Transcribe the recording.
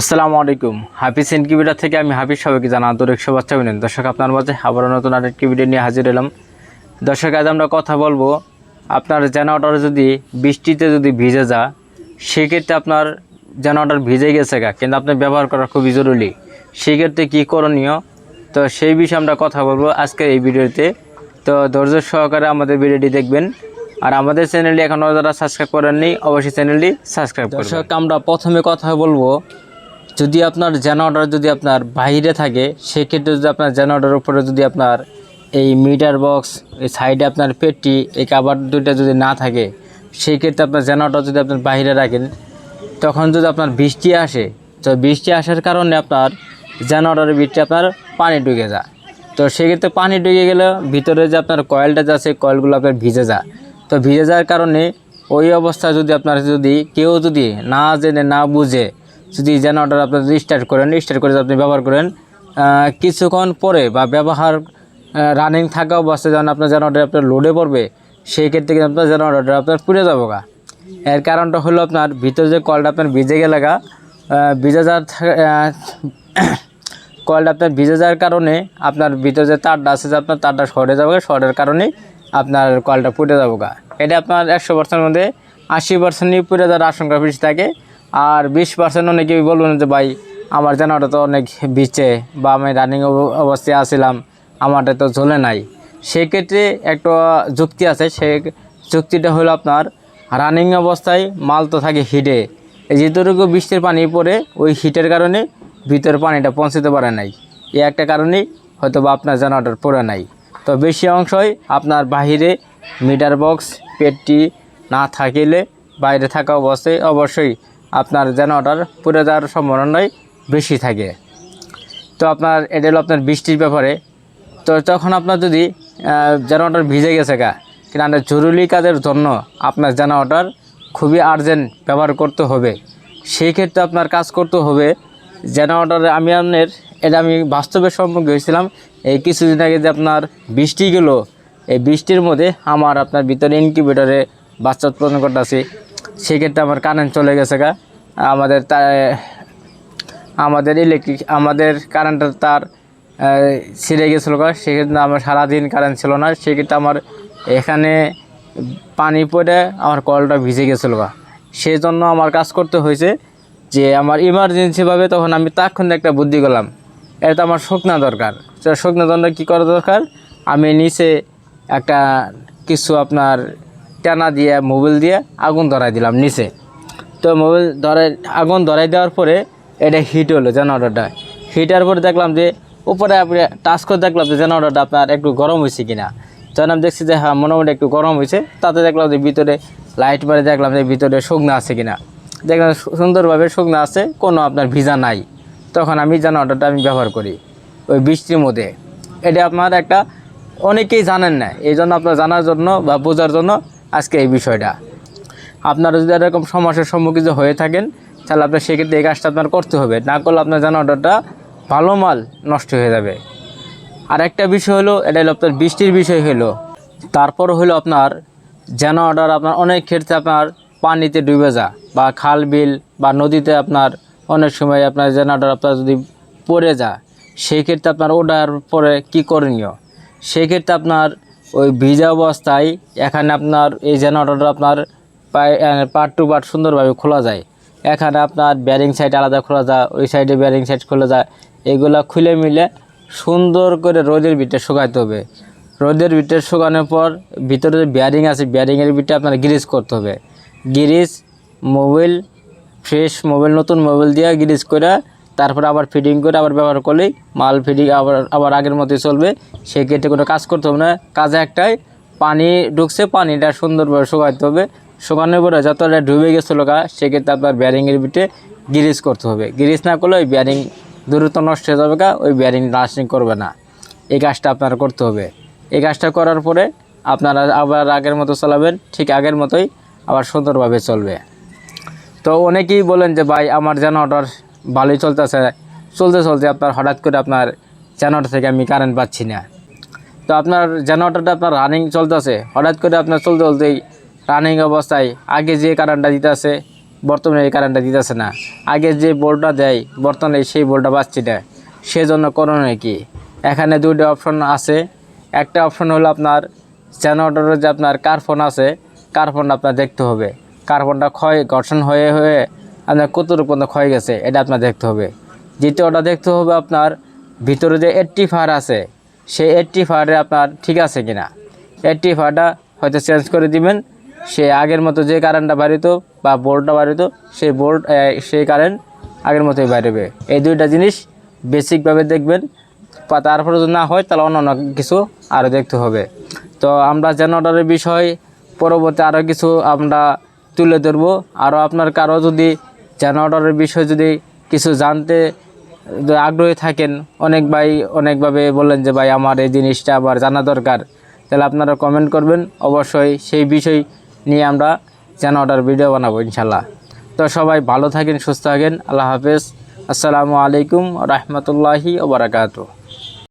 আসসালামু আলাইকুম। হাফিজ ইনকিউবেটার থেকে আমি হাফিজ সবাইকে জানা আন্তরিক শুভেচ্ছা অভিনন্দন। দর্শক, আপনার মাঝে আবারও নতুন আরেকটি ভিডিও নিয়ে হাজির এলাম দর্শক, আজ আমরা কথা বলব আপনার জেনারেটর যদি বৃষ্টিতে যদি ভিজে যা সেক্ষেত্রে আপনার জেনারেটর ভিজে গেছে গা, কিন্তু আপনি ব্যবহার করা খুবই জরুরি। সেক্ষেত্রে কী করণীয়? তো সেই বিষয়ে আমরা কথা বলব আজকে এই ভিডিওতে। তো ধৈর্য সহকারে আমাদের ভিডিওটি দেখবেন। আর আমাদের চ্যানেলটি এখনও যারা সাবস্ক্রাইব করেননি, অবশ্যই চ্যানেলটি সাবস্ক্রাইব দর্শক, আমরা প্রথমে কথা বলব যদি আপনার জেনারেটর যদি আপনার বাইরে থাকে, সেক্ষেত্রে যদি আপনার জেনারেটরের উপরে যদি আপনার এই মিটার বক্স এই সাইডে আপনার পেটটি, এই কাবার দুইটা যদি না থাকে সেই ক্ষেত্রে আপনার জেনারেটর যদি আপনার বাইরে রাখেন, তখন যদি আপনার বৃষ্টি আসে, তো বৃষ্টি আসার কারণে আপনার জেনারেটরের ভিতরে আপনার পানি ঢুকে যায়। তো সেক্ষেত্রে পানি ঢুকে গেলে ভিতরে যে আপনার কয়েলটা যে আছে কয়েলগুলো আপনার ভিজে যায়। তো ভিজে যাওয়ার কারণে ওই অবস্থায় যদি আপনার যদি কেউ যদি না জেনে, না বুঝে যদি জেনারেটর আপনার স্টার্ট করেন স্টার্ট করে আপনি ব্যবহার করেন কিছুক্ষণ পরে বা ব্যবহার রানিং থাকা অবস্থায় যখন আপনার জেনারেটর আপনার লোডে পড়বে সেই ক্ষেত্রে কিন্তু আপনার জেনারেটর আপনার পুড়ে যাব গা। এর কারণটা হলো আপনার ভিতরে যে কলটা আপনার ভিজে গেলে গা ভিজে যাওয়ার আহ, আপনার ভিজে যাওয়ার কারণে আপনার ভিতরে যে তারটা আছে যে আপনার তারটা শর্টে যাবে শর্টের কারণে আপনার কলটা ফুটে যাব গা। এটা আপনার একশো পার্সেন্টের মধ্যে আশি পার্সেন্টই পুড়ে যাওয়ার আশঙ্কা বেশি থাকে। আর বিশ পার্সেন্ট অনেকেই বলবেন যে, ভাই, আমার জানাটা তো অনেক বিচে বা আমি রানিং অবস্থায় আসছিলাম আমারটা তো ঝোলে নাই। সেক্ষেত্রে একটা যুক্তি আছে, সে যুক্তিটা হলো আপনার রানিং অবস্থায় মাল তো থাকে হিটে। যেটুকু বৃষ্টির পানি পড়ে, ওই হিটের কারণে ভিতরে পানিটা পৌঁছতে পারে নাই। এই একটা কারণেই হয়তো বা আপনার জেনারেটর পড়ে নাই। তো বেশি অংশই আপনার বাহিরে মিটার বক্স পেটটি না থাকিলে বাইরে থাকা অবস্থায় অবশ্যই আপনার জেনারেটর পুড়ে যাওয়ার সম্ভাবনাই বেশি থাকে। তো আপনার, এটা হলো আপনার বৃষ্টির ব্যাপারে। তো তখন আপনার যদি জেনারেটর ভিজে গেছে গা কিন্তু জরুরি কাজের জন্য আপনার জেনারেটর খুবই আর্জেন্ট ব্যবহার করতে হবে, সেই ক্ষেত্রে আপনার কাজ করতে হবে যেন জেনারেটরে আমি আপনার এটা আমি বাস্তবের সম্মুখীন হয়েছিলাম, এই কিছুদিন আগে যে আপনার বৃষ্টি গেল, এই বৃষ্টির মধ্যে আমার আপনার ভিতরে ইনকিউবেটরে বাচ্চা উৎপাদন করতেছি। সেক্ষেত্রে আমার কারেন্ট চলে গেছে গা। আমাদের আমাদের ইলেকট্রিক আমাদের কারেন্টের তার ছিঁড়ে গেছিল গা। সেক্ষেত্রে আমার সারাদিন কারেন্ট ছিল না। সেক্ষেত্রে আমার এখানে পানি পড়ে আমার কলটা ভিজে গেছিল গা। সেই জন্য আমার কাজ করতে হয়েছে যে আমার ইমার্জেন্সিভাবে তখন আমি তাৎক্ষণিক একটা বুদ্ধি করলাম। এটা আমার শুকনা দরকার। শুকনা জন্য কী করা দরকার? আমি নিচে একটা কিছু আপনার টানা দিয়ে, মোবিল দিয়ে আগুন ধরাই দিলাম নিচে। তো মোবাইল ধরাই, আগুন ধরাই দেওয়ার পরে এটা হিট হলো জেনারেটরটা হিটার পরে দেখলাম যে, উপরে আপনি টাচ করে দেখলাম যে জেনারেটরটা আপনার একটু গরম হয়েছে কিনা। যখন আমি দেখছি যে হ্যাঁ মোটামুটি একটু গরম হয়েছে, তাতে দেখলাম যে ভিতরে লাইট মারে দেখলাম যে ভিতরে শুকনো আছে কিনা। দেখলাম সুন্দরভাবে শুকনো আছে, কোনো আপনার ভিজা নাই। তখন আমি জেনারেটরটা আমি ব্যবহার করি ওই বৃষ্টির মধ্যে। এটা আপনার একটা, অনেকেই জানেন না, এই জন্য আপনার জানার জন্য বা বোঝার জন্য আজকে এই বিষয়টা। আপনারা যদি এরকম সমস্যার সম্মুখীন হয়ে থাকেন, তাহলে আপনার সেক্ষেত্রে এই কাজটা আপনার করতে হবে। না করলে আপনার জেনারেটরটা ভালো মাল নষ্ট হয়ে যাবে। আর একটা বিষয় হলো, এটা হলো আপনার বৃষ্টির বিষয় হলো। তারপর হলো আপনার জেনারেটর আপনার অনেক ক্ষেত্রে আপনার পানিতে ডুবে যা বা খাল বিল বা নদীতে আপনার অনেক সময় আপনার জেনারেটর আপনার যদি পড়ে যা সেই ক্ষেত্রে আপনার ওঠার পরে কি করণীয়? সেই ক্ষেত্রে আপনার ওই ভিজা অবস্থায় এখানে আপনার এই জেনারেটর আপনার পার্ট টু পার্ট সুন্দরভাবে খোলা যায়। এখানে আপনার ব্যারিং সাইড আলাদা খোলা যায়, ওই সাইডে ব্যারিং সাইড খোলা যায়। এগুলো খুলে মিলে সুন্দর করে রোদের ভিতরে শুকাইতে হবে। রোদের ভিতরে শুকানোর পর ভিতরে যে ব্যারিং আছে ব্যারিংয়ের ভিতরে আপনার গ্রিজ করতে হবে। গ্রিজ মোবিল ফ্রেশ মোবাইল নতুন মোবাইল দিয়ে গ্রিজ করে তারপর আবার ফিডিং করে আবার ব্যবহার করলেই মাল ফিডিং আবার আবার আগের মতোই চলবে। সেক্ষেত্রে কোনো কাজ করতে হবে না। কাজে একটাই, পানি ঢুকছে, পানিটা সুন্দরভাবে শুকাইতে হবে। শুকানোর পরে যতটা ডুবে গেছিল গা সেক্ষেত্রে আপনার ব্যারিংয়ের ভিতরে গ্রিজ করতে হবে। গ্রিজ না করলে ওই ব্যারিং দ্রুত নষ্ট হয়ে যাবে গা, ওই ব্যারিং লাস্টিং করবে না। এই কাজটা আপনার করতে হবে। এই কাজটা করার পরে আপনারা আবার আগের মতো চালাবেন, ঠিক আগের মতোই আবার সুন্দরভাবে চলবে। তো অনেকেই বলেন যে, ভাই, আমার জেনারেটর ভালোই চলতেছে, চলতে চলতে আপনার হঠাৎ করে আপনার জেনারেটর থেকে আমি কারেন্ট পাচ্ছি না। তো আপনার জেনারেটরটা আপনার রানিং চলতেছে, হঠাৎ করে আপনার চলতে চলতেই রানিং অবস্থায় আগে যে কারেন্টটা দিতেছে, বর্তমানে এই কারেন্টটা দিতেছে না। আগে যে বোল্টটা দেয়, বর্তমানে সেই বোল্টটা পাচ্ছি না। সেজন্য করণীয় কি? এখানে দুইটা অপশন আছে। একটা অপশন হলো আপনার জেনারেটরের যে আপনার কার্বন আছে কার্বনটা আপনার দেখতে হবে। কার্বনটা ক্ষয় ঘর্ষণ হয়ে হয়ে আপনার কতটুকু পর্যন্ত ক্ষয় গেছে, এটা আপনার দেখতে হবে। দ্বিতীয়টা দেখতে হবে আপনার ভিতরে যে এইট্টি ফায়ার আছে, সেই এইট্টি ফায়ারে আপনার ঠিক আছে কিনা। এইট্টি ফায়ারটা হয়তো চেঞ্জ করে দিবেন, সে আগের মতো যে কারেন্টটা বাড়িত বা বোল্টটা বাড়িত, সেই বোল্ট সেই কারেন্ট আগের মতোই বাড়বে। এই দুইটা জিনিস বেসিকভাবে দেখবেন তারপরে যদি না হয়, তাহলে অন্য অন্য কিছু আরও দেখতে হবে। তো আমরা জেনারেটরের বিষয় পরবর্তী আরও কিছু আমরা তুলে ধরবো। আরও আপনার কারও যদি জেনারেটরের বিষয়ে যদি কিছু জানতে আগ্রহী থাকেন, অনেক ভাই অনেকভাবে বললেন যে, ভাই, আমার এই জিনিসটা আবার জানা দরকার। তাহলে আপনারা কমেন্ট করবেন। অবশ্যই সেই বিষয় নিয়ে আমরা জেনারেটর ভিডিও বানাবো ইনশাল্লাহ তো সবাই ভালো থাকেন, সুস্থ থাকেন। আল্লাহ হাফেজ। আসসালামু আলাইকুম রহমতুল্লাহি ওবরাকাতু